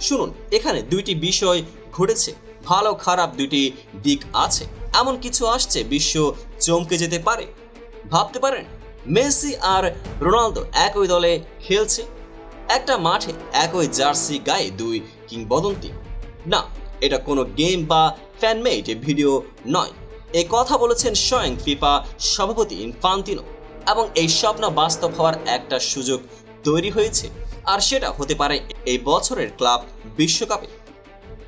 শুনুন, এখানে দুইটি বিষয় ঘটেছে। ভালো খারাপ দুইটি দিক আছে। এমন কিছু আসছে, বিশ্ব চমকে যেতে পারে। ভাবতে পারেন, মেসি আর রোনালদো একই দলে খেলছে। একটা মাঠে একই জার্সি গায়ে দুই কিংবদন্তি। না, এটা কোনো গেম বা ফ্যানমেড ভিডিও নয়। এই কথা বলেছেন স্বয়ং ফিফা সভাপতি ইনফান্তিনো। এবং এই স্বপ্ন বাস্তব হওয়ার একটা সুযোগ তৈরি হয়েছে, আর সেটা হতে পারে এই বছরের ক্লাব বিশ্বকাপে।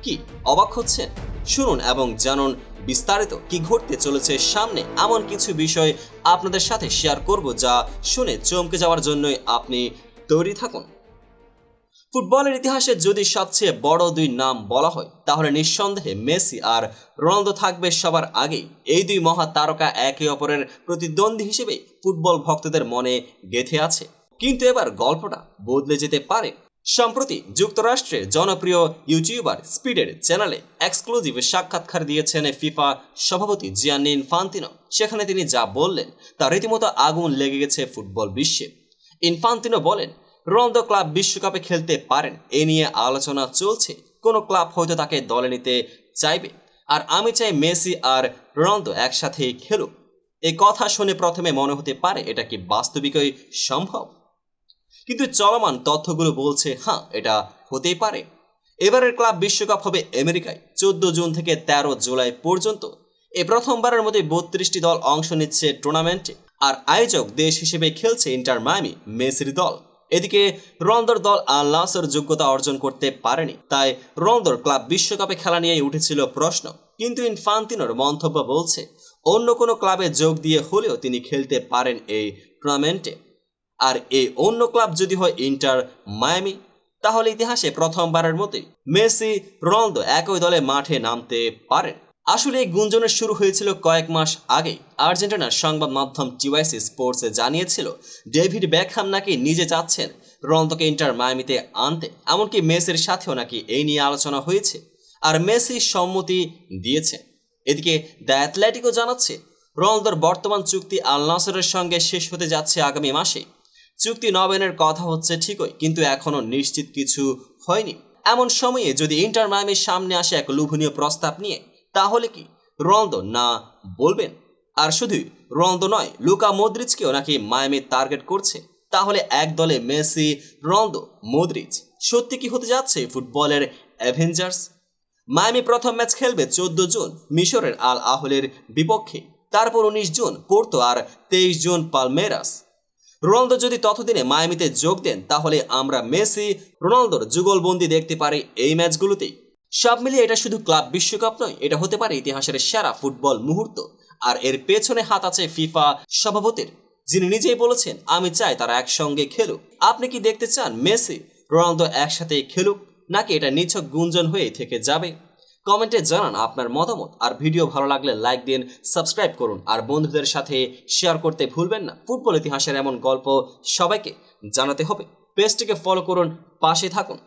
কি অবাক হচ্ছেন? শুনুন এবং জানুন বিস্তারিত কি ঘটতে চলেছে সামনে, এমন কিছু বিষয় আপনাদের সাথে শেয়ার করব যা শুনে চমকে যাওয়ার জন্যই আপনি তৈরি থাকুন। ফুটবলের ইতিহাসে যদি সবচেয়ে বড় দুই নাম বলা হয়, তাহলে নিঃসন্দেহে মেসি আর রোনালদো থাকবে সবার আগেই। এই দুই মহা তারকা একে অপরের প্রতিদ্বন্দ্বী হিসেবে ফুটবল ভক্তদের মনে গেথে আছে। কিন্তু এবার গল্পটা বদলে যেতে পারে। সম্প্রতি যুক্তরাষ্ট্রের জনপ্রিয় ইউটিউবার স্পিডের চ্যানেলে এক্সক্লুসিভ সাক্ষাৎকার দিয়েছেন ফিফা সভাপতি জিয়ান্নি ইনফান্তিনো সেখানে তিনি যা বললেন, তা রীতিমতো আগুন লেগে গেছে ফুটবল বিশ্বে। ইনফান্তিনো বলেন রোনালদো ক্লাব বিশ্বকাপে খেলতে পারেন, এ নিয়ে আলোচনা চলছে। কোনো ক্লাব হয়তো তাকে দলে নিতে চাইবে। আর আমি চাই মেসি আর রোনালদো একসাথে খেলুক। এই কথা শুনে প্রথমে মনে হতে পারে, এটা কি বাস্তবিকই সম্ভব? কিন্তু চলমান তথ্যগুলো বলছে হ্যাঁ এটা হতেই পারে। এবারের ক্লাব বিশ্বকাপ হবে আমেরিকায়, চোদ্দ জুন থেকে তেরো জুলাই পর্যন্ত। এ প্রথমবারের মধ্যে বত্রিশটি দল অংশ নিচ্ছে টুর্নামেন্টে, আর আয়োজক দেশ হিসেবে খেলছে ইন্টার মায়ামি, মেসির দল। এদিকে রন্দর দল আর লাসের যোগ্যতা অর্জন করতে পারেনি, তাই রন্দর ক্লাব বিশ্বকাপে খেলা নিয়েই উঠেছিল প্রশ্ন। কিন্তু ইনফান্তিনোর মন্তব্য বলছে, অন্য কোনো ক্লাবে যোগ দিয়ে হলেও তিনি খেলতে পারেন এই টুর্নামেন্টে। আর এই অন্য ক্লাব যদি হয় ইন্টার মায়ামি, তাহলে ইতিহাসে প্রথমবারের মতোই মেসি, রোনালদো একই দলে মাঠে নামতে পারেন। আসলে এই গুঞ্জনের শুরু হয়েছিল কয়েক মাস আগে আর্জেন্টিনার সংবাদ মাধ্যম টিওয়াইসি স্পোর্টসে জানিয়েছিল, ডেভিড ব্যাকহাম নাকি নিজে চাচ্ছেন রোনালদোকে ইন্টার মায়ামিতে আনতে, এমনকি মেসির সাথেও নাকি এই নিয়ে আলোচনা হয়েছে। আর মেসি সম্মতি দিয়েছে। এদিকে দ্য অ্যাথলেটিকও জানাচ্ছে, রোনালদোর বর্তমান চুক্তি আল নাসরের সঙ্গে শেষ হতে যাচ্ছে আগামী মাসে। চুক্তি নবেনের কথা হচ্ছে ঠিকই, কিন্তু এখনও নিশ্চিত কিছু হয়নি। এমন সময়ে যদি ইন্টার মায়ামির সামনে আসে এক লোভনীয় প্রস্তাব নিয়ে, তাহলে কি রোনালদো না বলবেন? আর শুধুই রোনালদো নয়, লুকা মদ্রিজকেও নাকি মায়ামি টার্গেট করছে? তাহলে এক দলে মেসি, রোনালদো মদ্রিজ সত্যি কি হতে যাচ্ছে ফুটবলের অ্যাভেঞ্জার্স? মায়ামি প্রথম ম্যাচ খেলবে চোদ্দ জুন মিশরের আল আহলের বিপক্ষে, তারপর উনিশ জুন পোর্তো আর তেইশ জুন পালমেরাস। রোনালদো যদি ততদিনে মায়ামিতে যোগ দেন, তাহলে আমরা মেসি, রোনালদোর যুগলবন্দি দেখতে পারি এই ম্যাচগুলোতেই। সব মিলিয়ে এটা শুধু ক্লাব বিশ্বকাপ নয়, এটা হতে পারে ইতিহাসের সেরা ফুটবল মুহূর্ত। আর এর পেছনে হাত আছে ফিফা সভাপতির, যিনি নিজেই বলেছেন, আমি চাই তারা একসঙ্গে খেলুক। আপনি কি দেখতে চান, মেসি, রোনালদো একসাথে খেলুক, নাকি এটা নিছক গুঞ্জন হয়ে থেকে যাবে? কমেন্টে জানান আপনার মতামত। আর ভিডিও ভালো লাগলে লাইক দিন, সাবস্ক্রাইব করুন। আর বন্ধুদের সাথে শেয়ার করতে ভুলবেন না। ফুটবল ইতিহাসের এমন গল্প সবাইকে জানাতে হবে। পেজটিকে ফলো করুন, পাশে থাকুন।